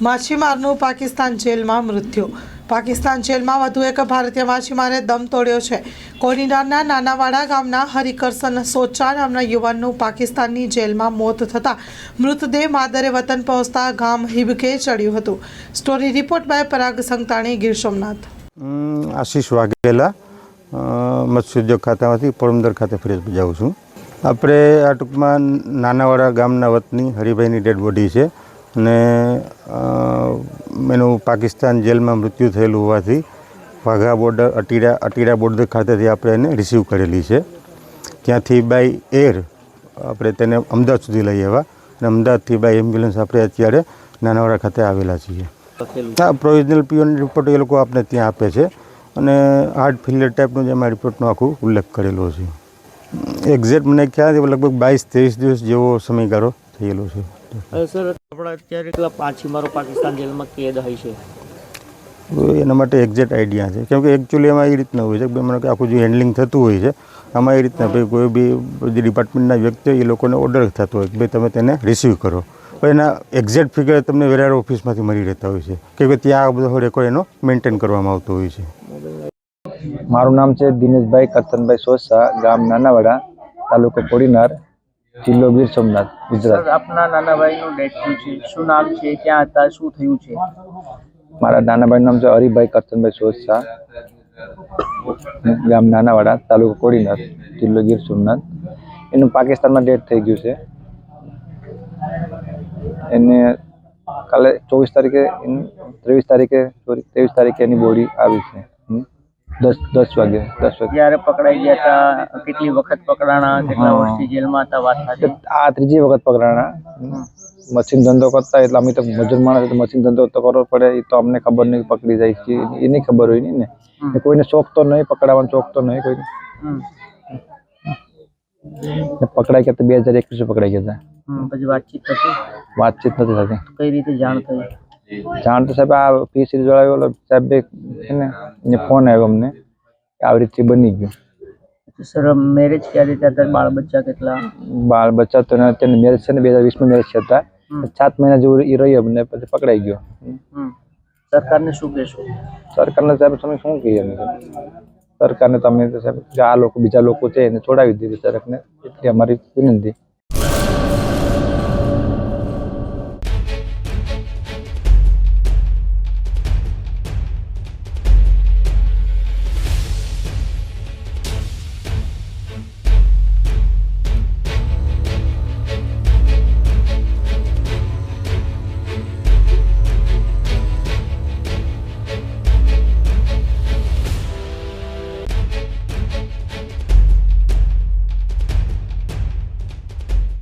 માછીમારનું પાકિસ્તાન જેલમાં મૃત્યુ. પાકિસ્તાન જેલમાં વધુ એક ભારતીય માછીમારે દમ તોડ્યો છે. કોડીનારના નાનાવાડા ગામના હરિકરસન સોચા નામના યુવાનનું પાકિસ્તાનની જેલમાં મોત થતાં મૃતદેહ માદરે વતન પહોંચતા ગામ હિબકે ચડ્યું હતું. Story report by Parag Santani, Gir Somnath. Ashish Vaghela મત્સ્યોદ્યોગ ખાતામાંથી પોરબંદર ખાતે ફરજ બજાવું છું. આપણે આ ટૂંકમાં નાનાવાડા ગામના વતની હરિભાઈની ડેડ બોડી છે. અ, એનું પાકિસ્તાન જેલમાં મૃત્યુ થયેલું હોવાથી વાઘા બોર્ડર અટીડા અટીડા બોર્ડર ખાતેથી આપણે એને રિસીવ કરેલી છે. ત્યાંથી બાય એર આપણે તેને અમદાવાદ સુધી લઈ આવ્યા અને અમદાવાદથી બાય એમ્બ્યુલન્સ આપણે અત્યારે નાનાવાડા ખાતે આવેલા છીએ. હા પ્રોવિઝનલ પીઓન રિપોર્ટ એ લોકો આપણે ત્યાં આપે છે અને હાર્ટ ફેલિયર ટાઈપનો જે એમાં રિપોર્ટનો આખું ઉલ્લેખ કરેલો છે. એક્ઝેક્ટ મને ક્યાં લગભગ બાવીસ ત્રેવીસ દિવસ જેવો સમયગાળો થયેલો છે. સર આપણા અત્યારે કેટલા માછીમારો પાકિસ્તાન જેલમાં કેદ હોય છે? એના માટે એક્ઝેક્ટ આઈડિયા છે. કેમ કે એકચ્યુઅલી એમાં એ રીતના હોય છે કે મને કે આખું જે હેન્ડલિંગ થતું હોય છે આમાં એ રીતના ભાઈ કોઈ બી જે ડિપાર્ટમેન્ટના વ્યક્તિ એ લોકોને ઓર્ડર થતો હોય કે ભાઈ તમે તેને રિસીવ કરો. પણ એના એક્ઝેક્ટ ફિગર તમને વેરાર ઓફિસમાંથી મળી રહેતા હોય છે. કે ભાઈ ત્યાં આ બધો રેકોર્ડ એનો મેન્ટેન કરવામાં આવતો હોય છે. મારું નામ છે દિનેશભાઈ કરતનભાઈ સોસા ગામ નાનાવાડા તાલુકો કોડીનાર. જિલ્લો ગીર સોમનાથ ગુજરાત. આપના નાનાભાઈનું ડેથ થયું છે. શું નામ છે? ક્યાં હતા? શું થયું છે? મારા નાનાભાઈનું નામ છે હરિભાઈ કરતનભાઈ સોસા. ગામ નાનાવાડા તાલુકો કોડીનાર જિલ્લો ગીર સોમનાથ. એનું પાકિસ્તાનમાં ડેથ થઈ ગયું છે. એને કાલે ચોવીસ તારીખે ત્રેવીસ તારીખે સોરી ત્રેવીસ તારીખે એની બોડી આવી છે. દસ દસ વાગે દસ વાગે. જ્યારે પકડાઈ ગયા હતા કેટલી વખત પકડાણા કેટલા વર્ષથી જેલમાં હતા વાત સાચી? આ ત્રીજી વખત પકડાણા. મશીન ધંધો કરતા એટલે અમે તો મજૂર માણસ મશીન ધંધો તો કરવો પડે એ તો અમને ખબર નહીં પકડી જાય છે એની ખબર હોય નહીં ને કોઈને શોખ તો નહીં પકડાવાનો શોખ તો નહીં કોઈને. પકડાઈ ગયા તો બે હજાર એકવીસ પકડાઈ ગયા હતા પછી વાતચીત થતી? વાતચીત નથી થતી. કઈ રીતે જાણ થઈ? જાણ તો સાહેબ આ પી સિરીઝ વાળા ઓલો સાહેબ બે છે ને એને ફોન આવ્યો અમને કે આવી રીતે બની ગયું સર મેરેજ ક્યારે થયા હતા બાળ બચ્ચા કેટલા બાળ બચ્ચા તો એને અત્યારે મેરેજ છે ને બે હજાર વીસમાં મેરેજ થયા હમ. હતા સાત મહિના જેવું એ રહ્યો અમને પછી પકડાઈ ગયો હમ. સરકારને શું કહેશો સરકારને સાહેબ તમે શું કહીએ અમે સાહેબ? સરકારને તમે તો સાહેબ કે આ લોકો બીજા લોકો છે એને છોડાવી દે બિચારકને એટલી અમારી વિનંતી